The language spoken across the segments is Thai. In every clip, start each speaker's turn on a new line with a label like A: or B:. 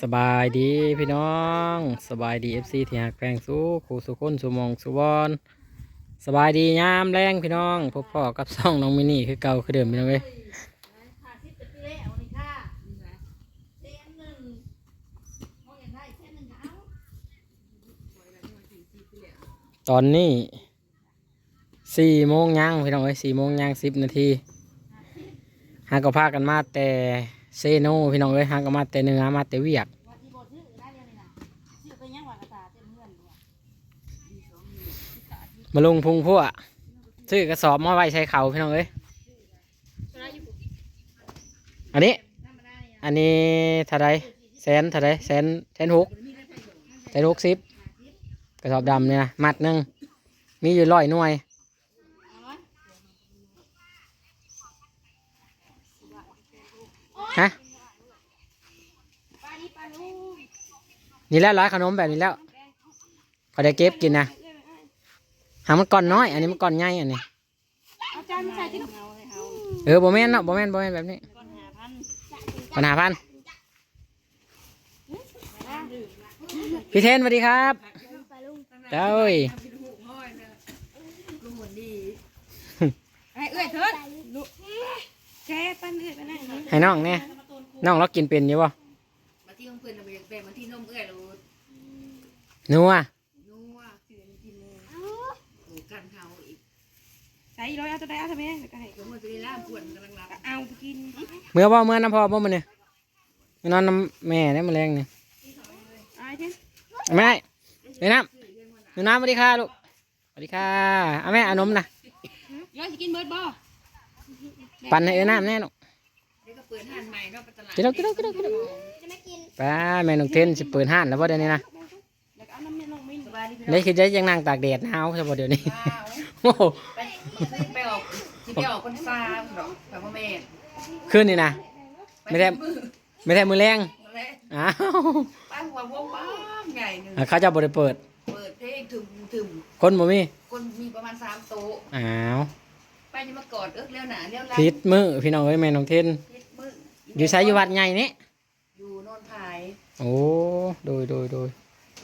A: สบายดีพี่น้องสบายดีเอฟซีที่หักแพงสู้ขู่สุคนสุมองสุวอนสบายดียามแรงพี่น้องพบพ่อกับซ่องน้องมินี่คือเก่าคือเดิมพี่น้องเว้ย
B: หาสิบปีแล้วนี่ค่ะเส้นหนึ่งมองอย่างไรเส้นหนึ่งก็เอา
A: ตอนนี้สี่โมงยังพี่น้องเอ้ยสี่โมงยังสิบนาทีหากก็พากันมาแต่ เซโนพี่น้องเอ้ยหากก็มาแต่เนื้อมาแต่เวียก
B: มา
A: ลงพุงพวกซื้อกระสอบมาไว้ใช้เขาพี่น้องเอ้ยอันนี้ อันนี้เท่าไรแสนเท่าไรแสนแสนหกแสนหกสิบกระสอบดำเนี่ยนะมัดหนึ่งมีอยู่ร้อยหน่วย
B: เอาวะ
A: ฮะ
B: ปลาดิปลาลูก
A: นี่แหล้วร้อยขนมแบบนี้แล้วเขาได้เก็บกินนะหามันก่อนน้อย อันนี้มันก่อนใหญ่อันนี้
B: เอาจานมาใส่ที่เฮาเลยเฮา
A: เออโบแมนเนาะโบแมนโบแมนแบบนี้
B: ก้อนหาพัน
A: ปัญหาพันพี่เทนสวัสดีครับเจ้ย
B: ไอ้เอ้ยเถิดลูก แกปั้นเอ้ยไปไหน
A: ให้น้องเนี่ยน้องเรากินเป็นอยู่ป่
C: มาที่ของเพื่อนเราไปยังเป็นมาที่นมเอื้อยเรา
A: นัว
C: นัวคือกินเลยโอ้กันเขาอีก
B: ใส่ร้อยเอาตัวใดเอาทำไมแล้วก็ให้
C: เดี๋ยวมันจะได้ล่ามปวดกำลังรับ
B: เอาไปกิน
A: เมื่อบ่เมื่อน้ำพอบ่มันเนี่ยมานอนน้ำแม่เนี่ยมาแรงเนี่ย
B: ไอ้เช่น
A: ไม่ได้เดี๋ยวน้ำเดี๋ยวน้ำสวัสดีค่ะลูกสวัสดีค่ะเอาแม่เอานมนะ
B: ร้อยสิกินเบิร์ดบ่
A: ปั่นให้เอ้น้ำแน่ลูก
C: เดี๋ยวก็เปิดห้านใหม่เนาะไปตลาด
A: กินแล้วกินแล้วกินแล้วกินแล้วไป้าแม่น้องเทนสิเปิดห้านแล้วบ่เดี๋ยวนี้นะ
B: แล้วก็เอาน้ำเมียน้องมิ้น
C: สบายดีพี่
A: เลยคือจะยังนั่งตากแดดหนาวใช่บ่เดี๋ยวนี้
C: ว้าว
A: โอ้โห
C: ไปไปออกที่ไปออกคนซาหรอกแบบว่าแม่
A: คืนนี่นะ ไม่ได้
C: มือ
A: ไม่ได้มือแรง
C: แล้
A: อ้าว
C: ป้าหัววงบ้างใหญ่หนึ่ง
A: อะเขาจะบ่ได้เปิด
C: เปิดเพลงถึมถึม
A: คนบ่มี
C: คนมีประมาณสามโต๊ะ
A: อ้าว
C: ไปจะมากอดเอิกเลี้ยวหนาเลี้ยวหลัง
A: พิษมือพี่น้องเอ้ยแม่น้องเทน
C: พิษมือ
A: อยู่ไสอยู่วัดใหญ่นี่
C: อยู่โนนพาย
A: โอ้โดยโดยโดย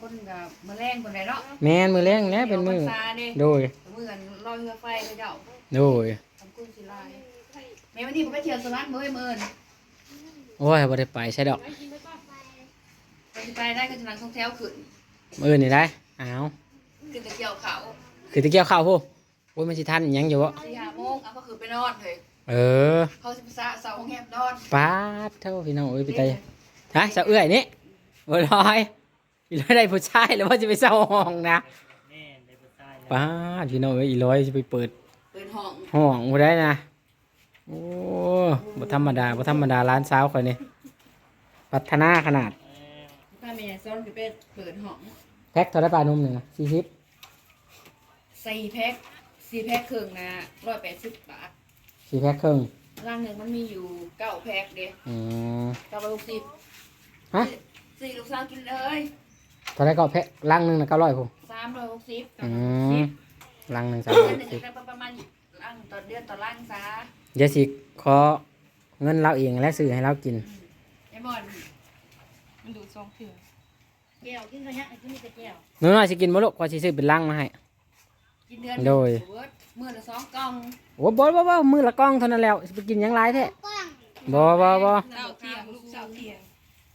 C: คนกับมาแรงคนไหนเนาะ
A: แม่นมือแรงแล้วเป็นมือ
C: ออกพรรษาเด้
A: โดย
C: มือกันลอยเรือไฟไปเจ้า
A: โดย
C: ทำกุ้งสิลายแม่วันนี้ผมไปเที่ยวสวรรค์เมื่อเมื่อน
A: โอ้ยบ่ได้ไปใช่ดอก
C: ไปสิไปได้ก็จะนั่งท่องเที่ยวขึ้น
A: มื้อนี่ได้อ้าว
C: ขึ้นแต่เกี่ยวเขา
A: คือตะเกียวข้าวพูโอ้ยมันสิทันอิหยังอยู่บ่
C: สี่ห้ นอนเลย
A: เออ
C: เขาสิไปสะเสาห้องแฮมนอน
A: ปาดเท่าพี่น้องเอ้ยไปไตฮะเสาเอื้อยนี่บ่ลอยอีร้อยได้ผู้ชายแล้วว่าจะไปเศร้าห้องนะป้าดพี่น้องเอ้ยอีร้อยจะไปเปิด
C: เปิดห้อง
A: ห้องบ่ได้นะโอ้บ่ธรรมดาบ่ธรรมดาร้านสาวข่อยนี่พัฒนาขนาด
C: ป้าแม่ซ้อนคือไปเปิดห้อง
A: แพ็คเท่าไรปลานมหนึ่งอะสี่สิบ
C: สี่แพ็คสี่แพ็คครึ่งนะร้อยแปดสิบบาท
A: สี่แพ็คครึ่ง
C: ร่างหนึ่งมันมีอยู่เก้าแพ็คเด้
A: อืม
C: เก้าร้อยหกสิบ
A: ฮะ
C: สี่ลูกสาวกินเลย
A: เท่าไรก็แพ็คลังหนึ่งนะเก้าร้อยผม
C: สามร้อยหกสิบ
A: อืมลังหนึ่งสาม
C: เดื
A: ร้อ
C: อยนหนึ่ง
A: สิบ
C: ได้ประมาณร่างต่อเดือนต่อร่างซะ
A: เดี๋ยวสิขอเงินเราเองและซื้อให้เรากิน
C: ไอ้บอล
B: มันดูซองเถื่อแก้วกินกันยังไอ้ที่มีแต่แก้ว
A: หนูน้อยสิกินบ่ลูกขอสิซื้อเป็นลังมาให้
C: กินเดือน
A: โดย
C: เบิด มื่อละสองกล่อง
A: โอ้บ่บ่บ่มือละกล้องเท่านั้นแล้วสิไปกินหยังไรแท้บ่บ่บ่
B: เสาเที่ยงลูกเสาเที่ยง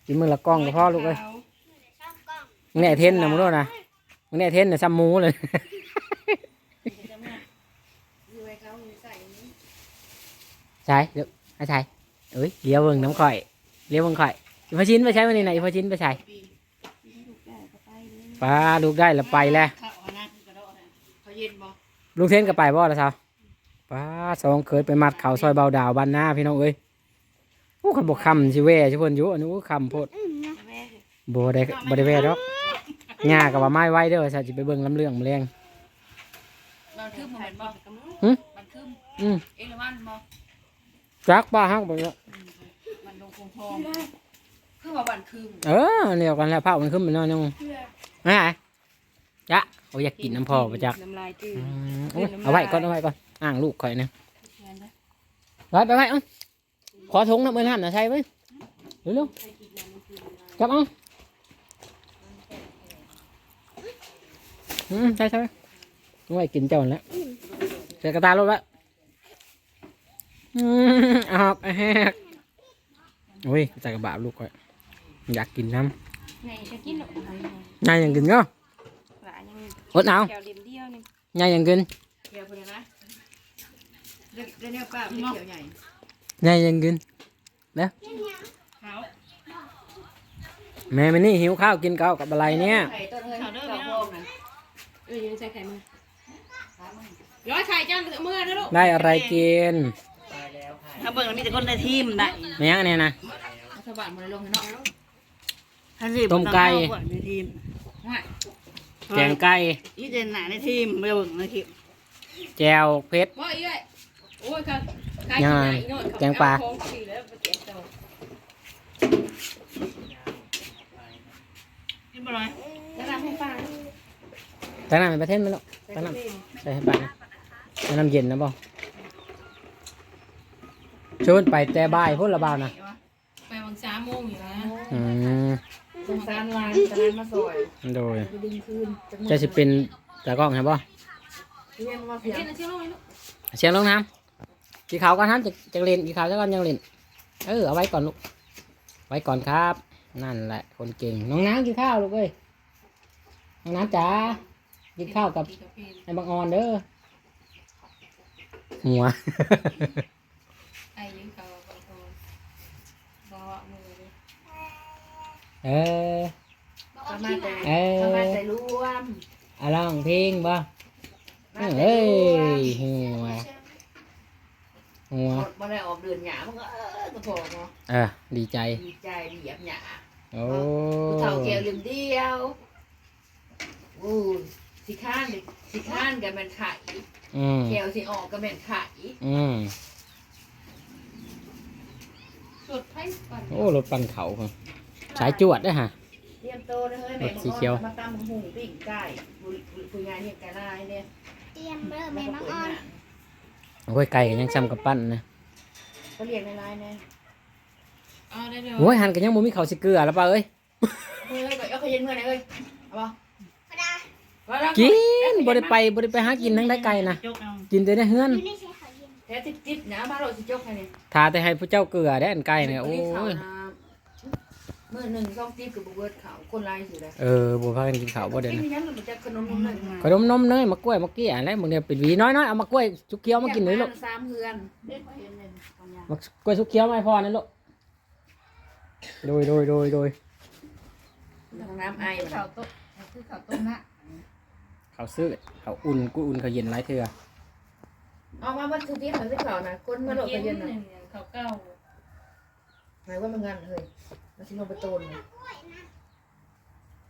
A: กินมือละกล้องก็พอลูกเอ้ยมึงแน่เทนนะมึงรู้นะมึงแน่เทนน่ะซ้ำหมูเลย
C: อยู่ไว้เขาใส่นี้
A: ใช่เดี๋ยวให้ใช่เอ้ยเลี้ยวเบิ่งน้ำข่อยเลี้ยวเบิ่งข่อยอีพอชิ้นไปใช้วันนี้ไหนะอีพอชิ้นไปใช้ป้าลูกได้แล้วไปแล้ว
C: ข้าวเอานะกระโดดนะเขาเย็นบ่
A: ลุงเทนก็ไปบ่ละสาวป้าสองเคยไปมัดเขาซอยเบาดาวบ้านหน้าพี่น้องเอ้ยโอ้ขันบกคำชิเว่ชิเพิ่นอยู่อันนี้คำโพดบ่ได้บ่ได้แว่ดอกหญ้ากับว่าไม้ไว้เด้อว่าซะสิไปเบิ่งลำเรื่องมะแรง
C: เราคืบมันเป็นบ่
A: หึ
C: มันคืบ
A: อืม
C: เองละมันบ่
A: จักป้าฮักบ่เนาะ
C: มันลงคงทองคือว่าบันคืบ
A: เออเดียวกันแล้วภาพมันขึ้นไปหน่อยนึงไง จ๊ะเขาอยากกินน้ำพอประจัก
B: น้ำลายจืด
A: อืมโอ้ยเอาไว้ก่อนเอาไว้ก่อนอ่างลูกข่อยนะไว้ไปไว้เอ้าขอถุงน้ำมันหันนะใช่ไหมเร็วจับเอาอืมใช่ใช่น้องไอ้กินเจ้าแล้วใส่กระตาลดละอืมออกแฮกโอ้ยใส่กระบะลูกก่อนอยากกินน้
C: ไงจะกินหรอกอะไรำ
A: ยายยังกินก็
C: หลา ยยัง
A: อดเอา
C: แก้วเดียวเดียวนึง
A: ยายยังกิน
C: เดียวคนนะเดี๋ยวเดี๋ยวเนี่ยป้าไม่เขียวใหญ่
A: ยายยังกิน
C: เขา
A: แม่ไม่นี่หิวข้าวกินข้าวกับอะไรเนี่ย
C: ไข่ต้นเงินเขาโพงนะ
D: เออยังใส่ไข่มือร้อยไข่จ้าเมื่อนะลูก
A: ได้อะไรกิน
B: ถ้าเบิ่งแล้วมีแต่คนในทีมได้
A: ไม่ยังเนี่ยนะ
C: รัฐบาลมาลงให้เนาะ
B: ถ้าสิ
A: ต้มไก่
B: เอาในทีม
C: ว่า
A: แกงไก่
B: อีเดนหนาในทีมไปเบิ่งในทีม
A: แจวเพชร
D: ว่าอีกเลยโอ้ยค่ะไข่
A: ยังไง
D: ใหญ่หน่อย
A: แกงปลา
D: เอของสี่แล้วไปแกงเต่า
B: กินบ่ร้อย
C: แล้วน้ำให้ป้า
A: ตั้งน้ำให้ประเทศไหมลูกตั้งน้ำใส่ให้ปลานะตั้งน้ำเย็นนะบ่ชวนไปแต่บ่ายพุ่นละบ่าวนะ
D: ไปวันสามโมงอยู่นะ
A: อืม
C: สงสารลานสารมาซอย
A: โดย
C: จะดึงคืน
A: จะสิเป็นตากล้องใช่ป่ะ
C: เรียนมาเสีย
D: เล่นนะเชี่ยวลงไหมลูก
A: เสียงลงน้ำกี่ขาวกันครับจะจะเล่นกี่ขาวจะกันยังเล่นเออเอาไว้ก่อนลูกไว้ก่อนครับ นั่นแหละคนเก่งน้องน้ำกินข้าวลูกเอ้ยน้องน้ำจ๋ากินข้าวกับ
D: ดีกับเพน
A: ไอ้บางออนเด้อหัว
D: ไอ้ยืนเขาบางคนบอกมือเลย
A: เออ
C: ประมาณแต่
A: เอ
C: ประมาณ
A: อ
C: แต่รวม
A: อะร้องเพลงบ่เอ้ยหัวหัว
C: หมดมาได้ออกเดือนหยามันก็เออก็พอเนาะ
A: เออดีใจ
C: ดีใจดีแบบหยา
A: โอ้
C: ผู้เฒ่าแก้วลืมเดียวอู้สิข้านดิสิข้านกับแม่นไข่
A: อืม
C: แก้วสิออกกับแม่นไข่
A: อืม
D: สุดไพ่ปั่น
A: โอ้รถปั่นเขาครับ สายจวดด้วยฮะ
C: เตรียมโตนะเฮ้ยแม่
A: รถสีเขียว
C: มาตำหุงปิ้งไก่ผู้ผู้งานเนี่ยไก่ลายเนี่ย
E: เตรียมเริ่มแม่น้องออน
A: โอ้ยไก่ก็ยังซ้ำกับปั้นนะ
C: เขาเรียกในลายเนี่ย
D: เอาได้เลย
A: โอ้ยหันกันยังบ่มีเขาวสิเกลือแล้วป่ะเอ้ย
C: เฮ้ยเอาเขาเย็นเมื่อไหร่เฮ้ยเอาป่ะ
E: พระดา
C: ว่าแล้ว
A: กินบ่ได้ไปบ่ได้ไปหากินทั้งได้ไก่นะ
B: จกเอา
A: กินแต่ในเฮือน
E: อยู่ในเสียเขาเย็น
C: แท้ติดติดๆนะมาโรสิจกให้เนี่ย
A: ทาแต่ให้ผู้เจ้าเกลือได้อันไก่เนี่ยโอ้ย
C: เมื่อหนึ่งช่องติ๊บกับเบิร์ดขาวคนลายอยู่เลย
A: เออบ่พากันกินข้าวบ่เด้
C: กิน
A: นะ
C: ยังมันจะขนมนมเลย
A: ขนมนมเนยมะกล้วยมะเกี้ยอะไรมึงเนี่ยเป็นหวีน้อยๆเอามะกล้วยสุกเขียวมากินเลยลูก
C: สามเฮือนเด็กเห็นเลยเอายามะ
A: กล้วยสุกเขียวมาให้พอนะลูกโดยโดยโดยโดย
C: ทางน้ำไอ
D: คือเขาต้มคือเขาต้มนะ
A: เขาซื้อเขาอุ่นกูอุ่นเขาเย็นหลายเทื่อ
C: เอามาวัดทุกที่เหมือนที่เขานะคนมาโหลด
D: เย็
C: กัน
D: น
C: เย็น
D: ห
C: นะ
D: นึ่งเขาเก้า
C: หมายว่ามันงานเลยมาชิลงไปโตนเลย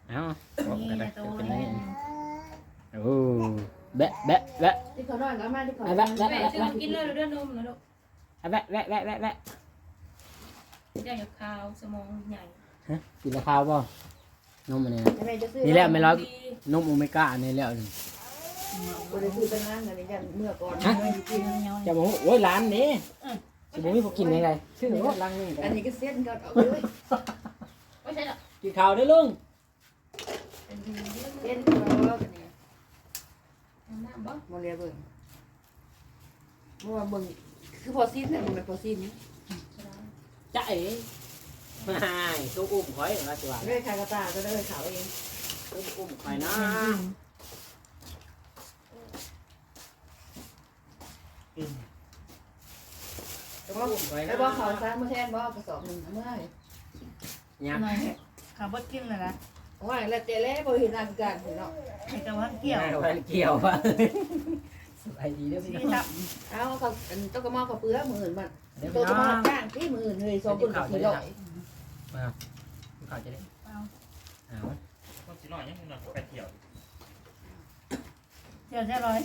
A: เอ้าบอกกันได้เป็นไงโอ้แบะแบะแบะ
C: ที่เขานอนแล้วมาที่เขา
A: เอาละละ
D: แม่ชื่อกินเลยเรื่องนมนะลูก
A: แบะแบะแบะแบะแบะ
D: ย่างกับข้าวสมองใหญ่
A: ฮะกินราคาวป่ะนมอันนี้นะ
C: แม่จะซื้อ
A: นี่แหละไม่ร้อยนมโอเมก้าอันนี้แล้วนี่
C: บริสุทธิ์ตั้งนานเลยยันเมื่อก่อน
A: จะบอกว่าโอ้ยร้านนี้ จะบอกว่าพวกกินยังไงชื่อว่าร้านนี้
C: อันนี้ก็เส้นก็เอาเลย
D: ไม่ใช่หรอก
A: กินข้าวได้ลุง
D: เป็นดีเรื่อง
C: เส้นก็เอากันนี่
D: น้ำบ่
C: โมเรียเบิ่งเมื่อเบิ่งคือพอสิ้นเนี่ยมันเป็นพอสิ้น
A: จ้าเอ๋ไม่ตัวอุ้มข่อยว่าจะว่า
C: เรื่อยคากระตาก็เรื่อยเขาเอง
A: ตัวอุ้มข่อยนะ ตัวอุ้มข่อย
C: ไอ้
A: นะ
C: บ่เขาซะเมื่อแทนบ่กระสอบหนึ่งเมื่อ
A: เนี่ย
B: หน่อยขับรถกินเลยนะ
C: ว่าแล้วเจ๊เล่บ่เห็นงานการเนาะ
B: ให้ตะวันเกี่ยว
A: เกี่ยวว่ะสบายดีเด้อพี่
B: นี่
A: น้อง
B: ตับ
C: เอาเขาต้องกระมอเขาเปลือกหมื่นมัน
A: เดี๋ยว
C: ตัว
A: พี่
C: กระ
A: น้
C: ม
A: อ
C: องจ้างที่หมื่นเลยสองคนสี่ร้อย
A: ข้าวจะได้เอา
F: ต้องสิหน่อยยังมึงหน่อยไปเที่ยว
B: เกี่ยวใช่ร้อย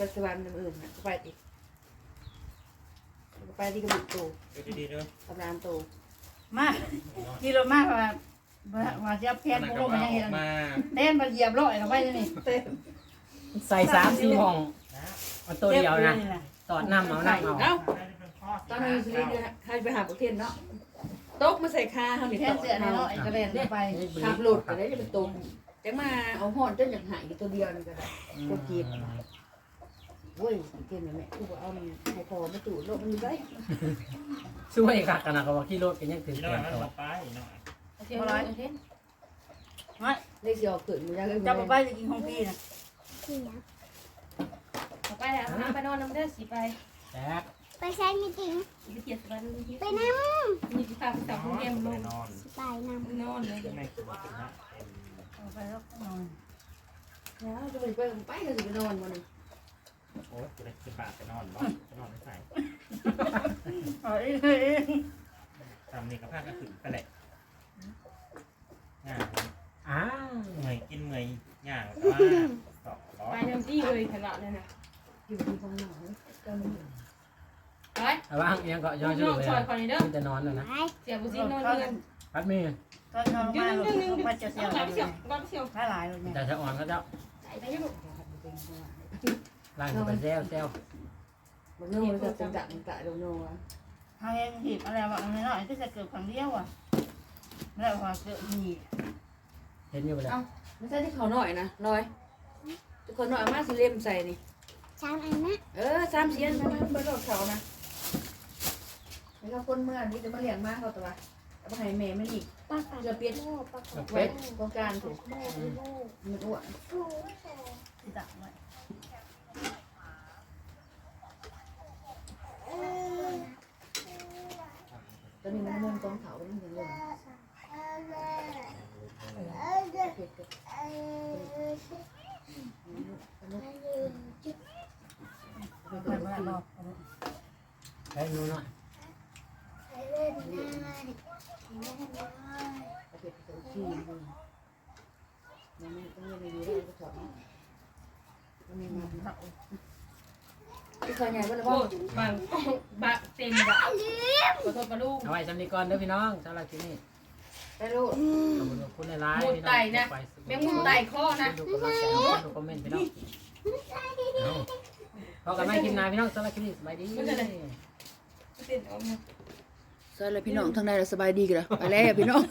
C: ปัจจุบันอื่นไปติ ไปที่กระบุกตู
F: เดี๋ยวดีๆเด้อกำ
C: ลังตู
B: มาที่เรามากว่าว่าจะแพน
F: ขนาด
B: พว
F: ก
B: ก
F: ระ
B: มัน
F: เป๋า
B: ยัง
F: อ
B: เห็
F: อนกมา
B: เต้นมาเหยียบร้อยเข้าไปนี่เต้น
A: ใส่สามสี่ห้องเอาตัวเดียวนะตอดน้ำเอาน้ำเอา
C: เอ้าตอนนั้นสิใครไปหาประเทศเนาะตกมาใส่คาเขา
B: แค่เสือในเนาะไอ้กระเด็นไป
C: ขับรถก็ได้จะเป็นตรงจังมาเอาห่อนจนอยากหายตัวเดียวนี่ก็ได้ก็กีบ โอ้ยเก่งเลยแม่กูเอามันให้พอมาตู่โลกมันอยู่ได้
A: ช่วยคักกันนะก็ว่าขี่รถกันยังถึง
F: อี
A: แก
F: น้อย
A: น
F: มัน
A: ต่อ
F: มาไปอีน้อย
D: เสียเลยเห็น
C: ได้สิออกขึ้นมันยัง
B: จะไปจะกินของพี่นะ
E: เสีย
D: ไปแล้วไปนอนน้ำเด้อสิไป
A: แจ๊ก
E: ไปใช้มีจริง
D: ไปเกียรติบ้านนี่
E: ไปน้
D: มีที่ฝากสาวเกมลง
F: นอนำ
E: ไปน้
D: นอนเลย
F: ไม่กินกินนะ
B: ไปแล้วนอน
C: แล้วจะไปไปไปก็สิไปนอนมัน
F: โอ้ยกูได้จะปาดไปนอนบ่ไปนอนไม่ใส่
B: เอ้ยเอ้ย
F: ทำนี่กับผ้าก็ขึ้นไปแหละง่าย
A: อ้าว
F: เมื่อยกินเมื่อยย่างแต่ว่าสอบร้อ
D: ไป
F: ย
D: น้ำที่เลยขนาดนั้นนะ
C: อยู่ที่ห้องนอนก็มี
D: ไป
A: เอาว่างเอียงก็ย่อ
D: น้
A: ชื่อ
D: อง
A: เลย
D: ซอยคนนี้เด้อ
A: มันจะนอนแล้วำนะ
E: ไป
D: เสียบุษีนอนเรือน
A: พัดมี
B: ตอนนอน
D: ยื
B: มาน
D: นึงนึงนึง
B: ไปจะเสียว
D: ก้อนเสียวก้อนเสียว
B: ถ้าหลายเลยเนี่ย
A: แต่จะอ่อนก็จะ
D: ไปยัง
A: ล่างไปแซวแซว
C: มันโน่จะเป็นจังกะโดโน่
B: เขาเห็นหีบอะไรวะอันนี้หน่อยที่จะเกิดครั้งเดียวอะแล้วพอเกิดหีบ
A: เห็นอยู่เลย
C: ไม่ใช่ที่เขาหน่อยนะน้อยทุกคนหน่อยมาสิเล่มใส่นี่
E: สามอันนะ
C: เออสามเสียนมาเปิดรถเขานะแล้วก็คนเมื่อนี้จะมาเลี้ยงมาเขาตัวเอาไปให้แม่มันอีก
E: ปากปาก
C: จะเปลี่ยน
E: โม่ปาก
C: ไว้โครงการถูก
E: โม่โม่
C: มันอ้วน
B: ที่ตักไว้
C: ตอนนี้มันมันกองเขาเป็นอย่างเงี้ยเผ็ดกับ
B: เปิดไว้รอบ
A: แล้นู่นหน่อย
C: เผ็ดกับขี้มันไม่ต้องยังไม่ดีเลยก็ถอด มันมีมัน
B: ตัก
C: ที่เขาใหญ่ก็เลย
D: โอ้
C: ว่า
D: บางบางเต็มแบบขอโทษปลาลูก
A: เอาไว้สำนีก่อนเด้อพี่น้องสำหรับที่นี่
C: ไปลูก
A: ขอบคุณขอบคุณในไลน์
D: มุด
A: พี่น้อง
D: ไตนะ
A: ไป
D: แมงมุมไต่ข้อนะ
A: ดูกำลังใจดูคอมเมนต์พี่น้องเอาพอกันไม่กินนานพี่น้องสำหรับที่นี่สบายดี
D: เต็มออกมา
C: สวัสดีพี่น้องทั้งในสบายดีกันแล้วไปแล้วพี่น้อง